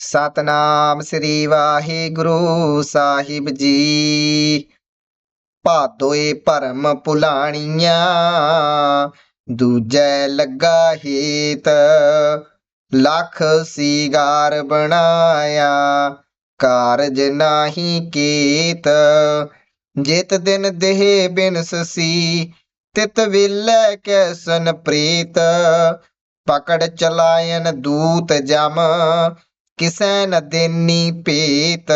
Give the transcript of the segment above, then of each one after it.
ਸਤਨਾਮ ਸ੍ਰੀ ਵਾਹਿਗੁਰੂ ਸਾਹਿਬ ਜੀ। ਭਾਦੋਏ ਭਰਮ ਭੁਲਾਣੀਆਂ ਦੂਜੈ ਲੱਗਾ ਹੀਤ। ਲੱਖ ਸੀਗਾਰ ਬਣਾਇਆ, ਕਾਰਜ ਨਾਹੀ ਕੀਤ। ਜਿਤ ਦਿਨ ਦੇਹ ਬਿਨਸੀ ਤਿਤ ਵਿਲੇ ਕੈਸਨ ਪ੍ਰੀਤ। ਪਕੜ ਚਲਾਇਨ ਦੂਤ ਜਮ ਕਿਸੈ ਨ ਦੇਨੀ ਪੀਤ?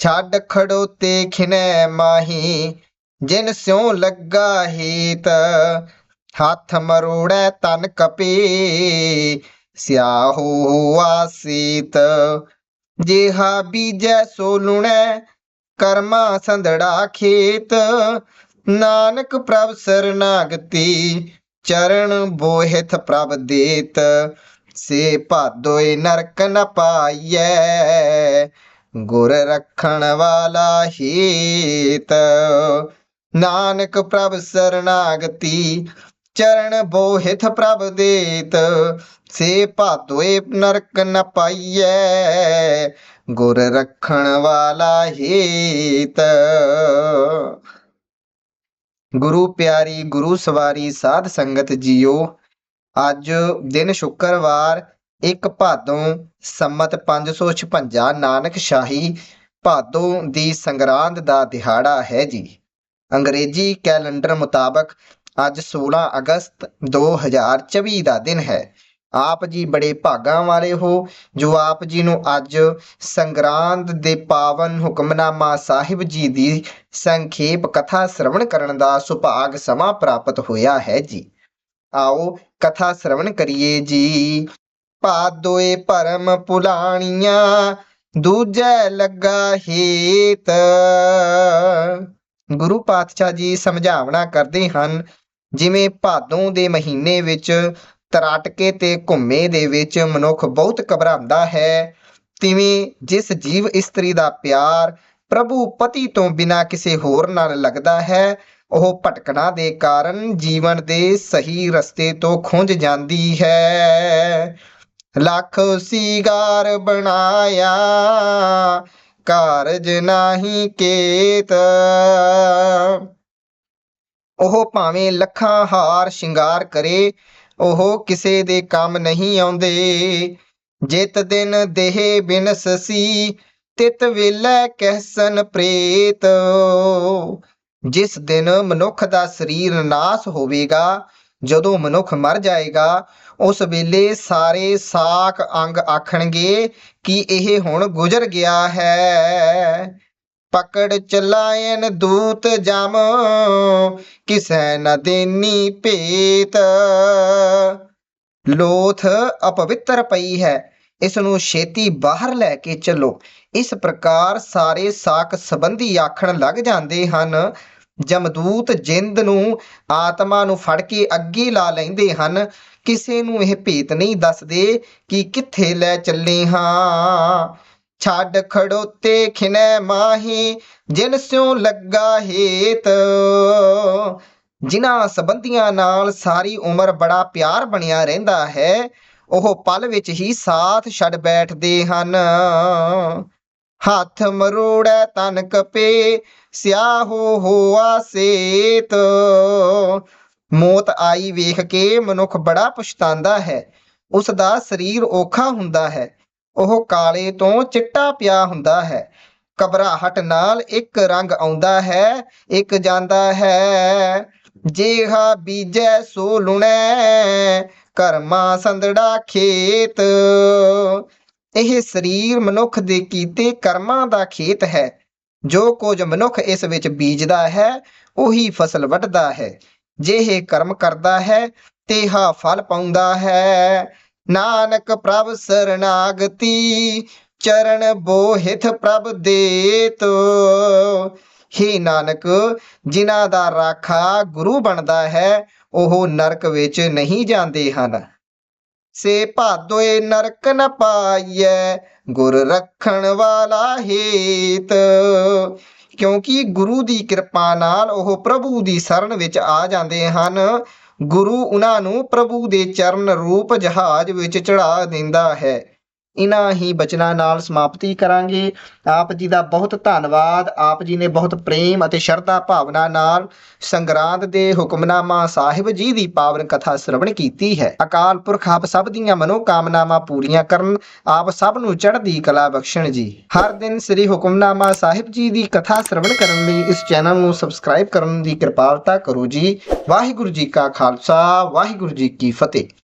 ਛੱਡ ਖੜੋਤੇ ਖਿਨੈ ਮਾਹੀ, ਜਿਨ ਸਿਉ ਲੱਗਾ ਹੀਤ। ਹੱਥ ਮਰੋੜੈ ਤਨ ਕਪੇ ਸਿਆਹੋ ਆਸੀਤ। ਜਿਹਾ ਬੀਜੈ ਸੋ ਲੁਣੈ, ਕਰਮਾ ਸੰਧੜਾ ਖੇਤ। ਨਾਨਕ ਪ੍ਰਭ ਸਰਨਾਗਤੀ ਚਰਨ ਬੋਹਿਤ ਪ੍ਰਭ ਦੇਤ। ਸੇ ਭਾਦੋਏ ਨਰਕ ਨ ਪਾਈਐ, ਗੁਰ ਰੱਖਣ ਵਾਲਾ ਹੀਤ। ਨਾਨਕ ਪ੍ਰਭ ਸਰਨਾਗਤੀ, ਚਰਨ ਬੋਹਿਤ ਪ੍ਰਭ ਦੇਤ। ਸੇ ਭਾਦੋਏ ਨਰਕ ਨ ਪਾਈਐ, ਗੁਰ ਰੱਖਣ ਵਾਲਾ ਹੀਤ। ਗੁਰੂ ਪਿਆਰੀ, ਗੁਰੂ ਸਵਾਰੀ, ਸਾਧ ਸੰਗਤ ਜੀਓ ਅੱਜ ਦਿਨ ਸ਼ੁੱਕਰਵਾਰ 1 ਭਾਦੋਂ ਸੰਮਤ 556 ਨਾਨਕ ਸ਼ਾਹੀ, ਭਾਦੋਂ ਦੀ ਸੰਗਰਾਂਦ ਦਾ ਦਿਹਾੜਾ ਹੈ ਜੀ। ਅੰਗਰੇਜ਼ੀ ਕੈਲੰਡਰ ਮੁਤਾਬਕ ਅੱਜ 16 ਅਗਸਤ 2024 ਦਾ ਦਿਨ ਹੈ। ਆਪ ਜੀ ਬੜੇ ਭਾਗਾਂ ਵਾਲੇ ਹੋ, ਜੋ ਆਪ ਜੀ ਨੂੰ ਅੱਜ ਸੰਗਰਾਂਦ ਦੇ ਪਾਵਨ ਹੁਕਮਨਾਮਾ ਸਾਹਿਬ ਜੀ ਦੀ ਸੰਖੇਪ ਕਥਾ ਸ਼ਰਵਣ ਕਰਨ ਦਾ ਸੁਭਾਗ ਸਮਾਂ ਪ੍ਰਾਪਤ ਹੋਇਆ ਹੈ ਜੀ। ਆਓ ਕਥਾ ਸ਼ਰਵਣ ਕਰੀਏ ਜੀ। ਭਾਦੋਏ ਭਰਮ ਪੁਲਾਣੀਆਂ, ਦੂਜੈ ਲੱਗਾ ਹੀਤ। ਗੁਰੂ ਪਾਤਸ਼ਾਹ ਜੀ ਸਮਝਾਵਣਾ ਕਰਦੇ ਹਨ, ਜਿਵੇਂ ਭਾਦੋਂ ਦੇ ਮਹੀਨੇ ਵਿੱਚ, ਤਰਾਟਕੇ ਤੇ ਘੁੰਮੇ ਦੇ ਵਿੱਚ ਮਨੁੱਖ ਬਹੁਤ ਘਬਰਾਉਂਦਾ ਹੈ। ਤਿਵੇਂ ਜਿਸ ਜੀਵ ਇਸਤਰੀ ਦਾ ਪਿਆਰ ਪ੍ਰਭੂ ਪਤੀ ਤੋਂ ਬਿਨਾ ਕਿਸੇ ਹੋਰ ਨਾਲ ਲੱਗਦਾ ਹੈ ਉਹ ਭਟਕਣਾ ਦੇ ਕਾਰਨ ਜੀਵਨ ਦੇ ਸਹੀ ਰਸਤੇ ਤੋਂ ਖੁੰਝ ਜਾਂਦੀ ਹੈ। ਲੱਖ ਸੀਗਾਰ ਬਣਾਇਆ, ਕਾਰਜ ਨਾਹੀ ਕੇਤ। ਉਹ ਭਾਵੇਂ ਲੱਖਾਂ ਹਾਰ ਸ਼ਿੰਗਾਰ ਕਰੇ, ਉਹ ਕਿਸੇ ਦੇ ਕੰਮ ਨਹੀਂ ਆਉਂਦੇ। ਜਿਤ ਦਿਨ ਦੇਹ ਬਿਨਸਸੀ ਤਿਤ ਵੇਲੇ ਕਹਿਸਨ ਪ੍ਰੇਤ। ਜਿਸ ਦਿਨ ਮਨੁੱਖ ਦਾ ਸਰੀਰ ਨਾਸ ਹੋਵੇਗਾ, ਜਦੋਂ ਮਨੁੱਖ ਮਰ ਜਾਏਗਾ, ਉਸ ਵੇਲੇ ਸਾਰੇ ਸਾਖ ਅੰਗ ਆਖਣਗੇ ਕਿ ਇਹ ਹੁਣ ਗੁਜ਼ਰ ਗਿਆ ਹੈ। ਪਕੜ ਚਲਾਇਨ ਦੂਤ ਜਮ, ਕਿਸੈ ਨ ਦੇਨੀ ਭੇਤ। ਲੋਥ ਅਪਵਿੱਤਰ ਪਈ ਹੈ। ਇਸ ਨੂੰ ਛੇਤੀ ਬਾਹਰ ਲੈ ਕੇ ਚੱਲੋ। ਇਸ ਪ੍ਰਕਾਰ ਸਾਰੇ ਸਾਕ ਸੰਬੰਧੀ ਆਖਣ ਲੱਗ ਜਾਂਦੇ ਹਨ। ਜਮਦੂਤ ਜਿੰਦ ਨੂੰ, ਆਤਮਾ ਨੂੰ ਫੜ ਕੇ ਅੱਗੇ ਲਾ ਲੈਂਦੇ ਹਨ। ਕਿਸੇ ਨੂੰ ਇਹ ਭੇਤ ਨਹੀਂ ਦੱਸਦੇ ਕਿ ਕਿੱਥੇ ਲੈ ਚੱਲੇ ਹਾਂ। ਛੱਡ ਖੜੋਤੇ ਖਿਨੈ ਮਾਹੀ, ਜਿਨ ਸਿਉ ਲੱਗਾ ਹੇਤ। ਜਿਨ੍ਹਾਂ ਸੰਬੰਧੀਆਂ ਨਾਲ ਸਾਰੀ ਉਮਰ ਬੜਾ ਪਿਆਰ ਬਣਿਆ ਰਹਿੰਦਾ ਹੈ ਉਹ ਪਲ ਵਿੱਚ ਹੀ ਸਾਥ ਛੱਡ ਬੈਠਦੇ ਹਨ। ਹੱਥ ਮਰੋੜੈ ਤਨ ਕਪੇ ਸਿਆਹੋ ਹੋਆ ਸੇਤ। ਮੌਤ ਆਈ ਵੇਖ ਕੇ ਮਨੁੱਖ ਬੜਾ ਪਛਤਾਉਂਦਾ ਹੈ। ਉਸ ਦਾ ਸਰੀਰ ਔਖਾ ਹੁੰਦਾ ਹੈ। ਉਹ ਕਾਲੇ ਤੋਂ ਚਿੱਟਾ ਪਿਆ ਹੁੰਦਾ ਹੈ। ਘਬਰਾਹਟ ਨਾਲ ਇੱਕ ਰੰਗ ਆਉਂਦਾ ਹੈ, ਇੱਕ ਜਾਂਦਾ ਹੈ। ਜੇਹਾ ਬੀਜੈ ਸੋ ਲੁਣੈ ਕਰਮਾ ਸੰਦੜਾ ਖੇਤ। ਇਹ ਸਰੀਰ ਮਨੁੱਖ ਦੇ ਕੀਤੇ ਕਰਮਾਂ ਦਾ ਖੇਤ ਹੈ। ਜੋ ਕੁਝ ਮਨੁੱਖ ਇਸ ਵਿੱਚ ਬੀਜਦਾ ਹੈ, ਉਹੀ ਫਸਲ ਵੱਢਦਾ ਹੈ। ਜੇ ਇਹ ਕਰਮ ਕਰਦਾ ਹੈ, ਤੇ ਹਾ ਫਲ ਪਾਉਂਦਾ ਹੈ। ਨਾਨਕ ਪ੍ਰਭ ਸਰਨਾਗਤੀ, ਚਰਨ ਬੋਹਿਤ ਪ੍ਰਭ ਦੇਤ। ਹੇ ਨਾਨਕ, ਜਿਨ੍ਹਾਂ ਦਾ ਰਾਖਾ ਗੁਰੂ ਬਣਦਾ ਹੈ ਉਹ ਨਰਕ ਵਿੱਚ ਨਹੀਂ ਜਾਂਦੇ ਹਨ। ਸੇ ਭਾਦੋਏ ਨਰਕ ਨ ਪਾਈਐ, ਗੁਰ ਰੱਖਣ ਵਾਲਾ ਹੇਤ। ਕਿਉਂਕਿ ਗੁਰੂ ਦੀ ਕਿਰਪਾ ਨਾਲ ਉਹ ਪ੍ਰਭੂ ਦੀ ਸ਼ਰਨ ਵਿੱਚ ਆ ਜਾਂਦੇ ਹਨ। ਗੁਰੂ ਉਹਨਾਂ ਨੂੰ ਪ੍ਰਭੂ ਦੇ ਚਰਨ ਰੂਪ ਜਹਾਜ਼ ਵਿੱਚ ਚੜਾ ਦਿੰਦਾ ਹੈ। ਇਹਨਾਂ ਹੀ ਬਚਨਾਂ ਨਾਲ ਸਮਾਪਤੀ ਕਰਾਂਗੇ। ਆਪ ਜੀ ਦਾ ਬਹੁਤ ਧੰਨਵਾਦ। ਆਪ ਜੀ ਨੇ ਬਹੁਤ ਪ੍ਰੇਮ ਅਤੇ ਸ਼ਰਧਾ ਭਾਵਨਾ ਨਾਲ ਸੰਗਰਾਂਦ ਦੇ ਹੁਕਮਨਾਮਾ ਸਾਹਿਬ ਜੀ ਦੀ ਪਾਵਨ ਕਥਾ ਸ਼੍ਰਵਣ ਕੀਤੀ ਹੈ। ਅਕਾਲ ਪੁਰਖ ਆਪ ਸਭ ਦੀਆਂ ਮਨੋਕਾਮਨਾਵਾਂ ਪੂਰੀਆਂ ਕਰਨ, ਆਪ ਸਭ ਨੂੰ ਚੜ੍ਹਦੀ ਕਲਾ ਬਖਸ਼ਣ ਜੀ। ਹਰ ਦਿਨ ਸ੍ਰੀ ਹੁਕਮਨਾਮਾ ਸਾਹਿਬ ਜੀ ਦੀ ਕਥਾ ਸ਼੍ਰਵਣ ਕਰਨ ਲਈ ਇਸ ਚੈਨਲ ਨੂੰ ਸਬਸਕ੍ਰਾਈਬ ਕਰਨ ਦੀ ਕਿਰਪਾਲਤਾ ਕਰੋ ਜੀ। ਵਾਹਿਗੁਰੂ ਜੀ ਕਾ ਖਾਲਸਾ, ਵਾਹਿਗੁਰੂ ਜੀ ਕੀ ਫਤਿਹ।